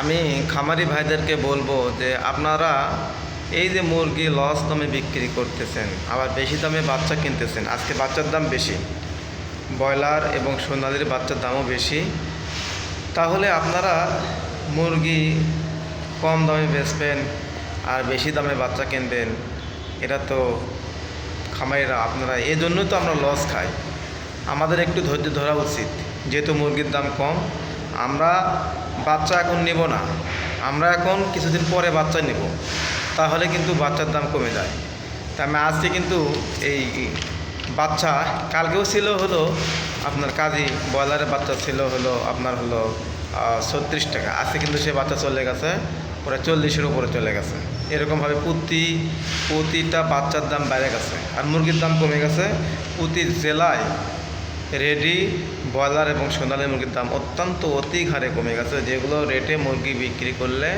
আমি খামারি ভাইদেরকে বলব যে আপনারা এই যে মুরগি লস দামে বিক্রি করতেছেন, আবার বেশি দামে বাচ্চা কিনতেছেন, আজকে বাচ্চার দাম বেশি, ব্রয়লার এবং সোনালির বাচ্চার দামও বেশি, তাহলে আপনারা মুরগি কম দামে বেচবেন আর বেশি দামে বাচ্চা কিনবেন, এটা তো খামারিরা আপনারা এই জন্যই তো আমরা লস খাই। আমাদের একটু ধৈর্য ধরা উচিত, যেহেতু মুরগির দাম কম আমরা বাচ্চা এখন নেব না। আমরা এখন কিছুদিন পরে বাচ্চা নেব। তাহলে কিন্তু বাচ্চার দাম কমে যায়। তা আমি আজকে কিন্তু এই বাচ্চা কালকেও ছিল হলো আপনার কাজী ব্রয়লারের বাচ্চা ছিল হলো আপনার হলো ছত্রিশ টাকা। আজকে কিন্তু সে বাচ্চা চলে গেছে প্রায় চল্লিশের উপরে চলে গেছে। এরকমভাবে প্রতি, প্রতিটা বাচ্চার দাম বেড়ে গেছে। আর মুরগির দাম কমে গেছে। প্রতি জেলায় রেডি, ব্রয়লার এবং সোনালী মুরগির দাম অত্যন্ত অতি হারে কমে গেছে। যেগুলো রেটে মুরগি বিক্রি করলে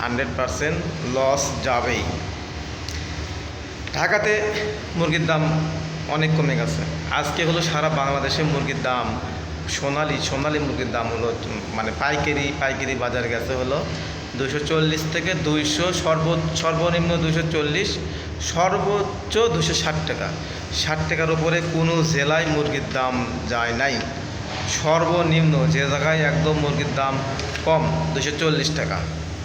হান্ড্রেড পারসেন্ট লস যাবেই। ঢাকাতে মুরগির দাম অনেক কমে গেছে। আজকে হলো সারা বাংলাদেশে মুরগির দাম সোনালি সোনালি মুরগির দাম হলো মানে পাইকারি পাইকারি বাজার গেছে হলো দুশো চল্লিশ থেকে দুইশো সর্ব সর্বনিম্ন দুশো চল্লিশ, সর্বোচ্চ দুশো ষাট টাকা। ষাট টাকার উপরে কোনো জেলায় মুরগির দাম যায় নাই। সর্বনিম্ন যে জায়গায় একদম মুরগির দাম কম দুশো চল্লিশ টাকা।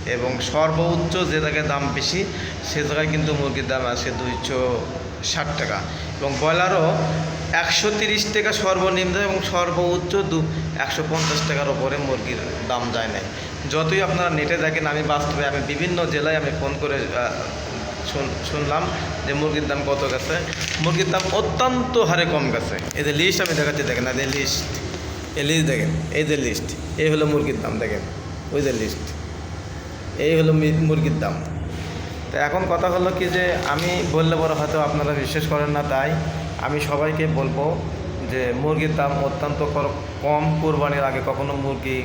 এবং সর্বোচ্চ যে জায়গায় দাম বেশি, সে জায়গায় কিন্তু মুরগির দাম আছে দুইশো ষাট টাকা। এবং ব্রয়লারও একশো তিরিশ টাকা সর্বনিম্ন এবং সর্বোচ্চ দু, একশো পঞ্চাশ টাকার ওপরে মুরগির দাম যায় নাই। যতই আপনারা নেটে দেখেন, আমি বাস্তবে আমি বিভিন্ন জেলায় আমি ফোন করে শুন- শুনলাম যে মুরগির দাম কত গেছে। মুরগির দাম অত্যন্ত হারে কম গেছে। এই যে লিস্ট আমি দেখাচ্ছি, দেখেন এই লিস্ট এই লিস্ট দেখেন, এই যে লিস্ট এই হলো মুরগির দাম, দেখেন, ওই যে লিস্ট এই হলো মুরগির দাম। তো এখন কথা হলো কি যে, আমি বললে বড় হয়তো আপনারা বিশ্বাস করেন না, তাই আমি সবাইকে বলব যে, মুরগির দাম অত্যন্ত কম কোরবানির আগে কখনো মুরগি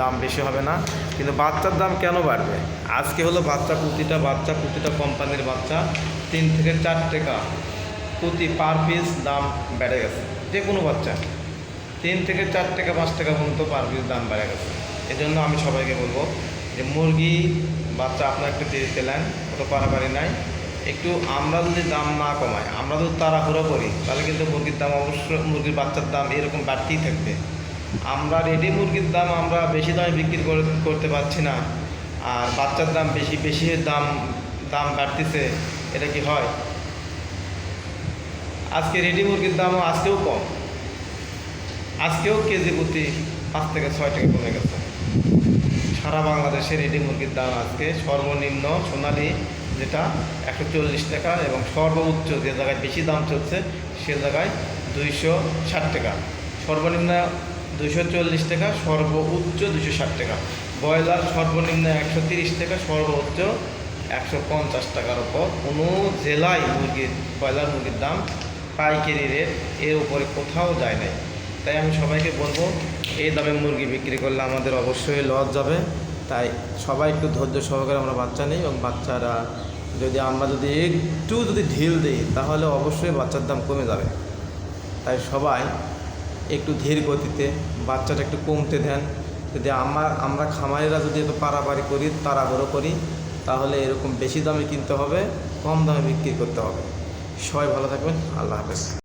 দাম বেশি হবে না। কিন্তু বাচ্চার দাম কেন বাড়বে? আজকে হলো বাচ্চা প্রতিটা বাচ্চা প্রতিটা কোম্পানির বাচ্চা, তিন থেকে চার টাকা। প্রতি পার পিস দাম বেড়ে গেছে। যে কোনো বাচ্চা। তিন থেকে চার টাকা, পাঁচ টাকা পর্যন্ত পার পিস দাম বেড়ে গেছে। এজন্য আমি সবাইকে বলব যে মুরগি, বাচ্চা আপনার একটু দেরিতে নেন, অত পারাপারি নাই। একটু আমরা যদি দাম না কমাই, আমরা যদি তাড়াহুড়ো করি, তাহলে কিন্তু মুরগির দাম অবশ্যই, মুরগির বাচ্চার দাম এরকম বাড়তেই থাকবে। আমরা রেডি মুরগির দাম আমরা বেশি দামে বিক্রি করে- করতে পারছি না। আর বাচ্চার দাম বেশি বেশি দাম দাম বাড়তিছে, এটা কি হয়? আজকে রেডি মুরগির দামও আজকেও কম। আজকেও কেজি প্রতি পাঁচ থেকে ছয় টাকা কমে গেছে। সারা বাংলাদেশে রেডি মুরগির দাম আজকে সর্বনিম্ন সোনালি যেটা একশো চল্লিশ টাকা এবং সর্বোচ্চ যে জায়গায় বেশি দাম চলছে সে জায়গায় দুইশো ষাট টাকা। সর্বনিম্ন দুইশো চল্লিশ টাকা, সর্বোচ্চ দুশো ষাট টাকা। ব্রয়লার সর্বনিম্ন একশো তিরিশ টাকা, সর্বোচ্চ একশো পঞ্চাশ টাকার ওপর কোনো জেলায় মুরগির, ব্রয়লার মুরগির দাম পাইকারি রেট এর উপরে কোথাও যায় নাই। তাই আমি সবাইকে বলব এই দামে মুরগি বিক্রি করলে আমাদের অবশ্যই লস যাবে। তাই সবাই একটু ধৈর্য সহকারে আমরা বাচ্চা নিই এবং বাচ্চারা যদি আমরা যদি একটু যদি ঢিল দিই, তাহলে অবশ্যই বাচ্চার দাম কমে যাবে। তাই সবাই একটু ধীর গতিতে বাচ্চাটা একটু কমতে দেন। যদি আমার, আমরা খামারিরা যদি একটু পারাপারি করি, তাড়াহুড়ো করি, তাহলে এরকম বেশি দামে কিনতে হবে, কম দামে বিক্রি করতে হবে। সবাই ভালো থাকবেন, আল্লাহ হাফেজ।